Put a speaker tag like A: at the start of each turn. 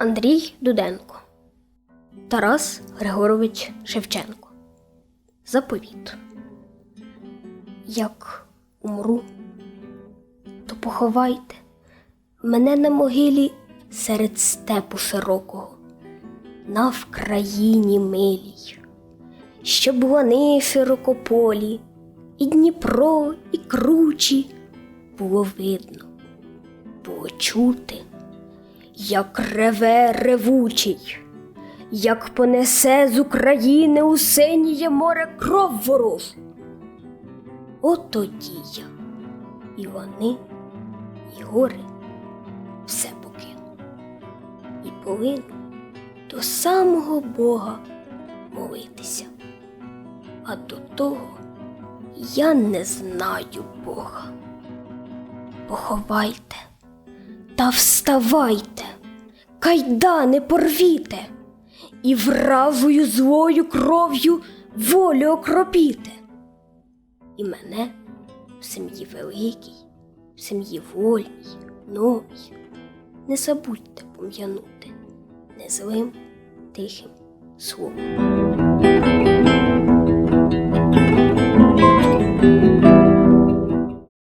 A: Андрій Дуденко, Тарас Григорович Шевченко. Заповіт. Як умру, то поховайте мене на могилі серед степу широкого, на Вкраїні милій, щоб вони широкополі, і Дніпро, і кручі було видно, було чути як реве ревучий, як понесе з України у синіє море кров ворожу. От тоді я, і вони, і гори все покину, і повинен до самого Бога молитися. А до того я не знаю Бога. Поховайте та вставайте, кайдани порвіте, і вразою злою кров'ю волю окропіте. І мене в сім'ї великій, в сім'ї вольній, новій, не забудьте пом'янути незлим тихим словом.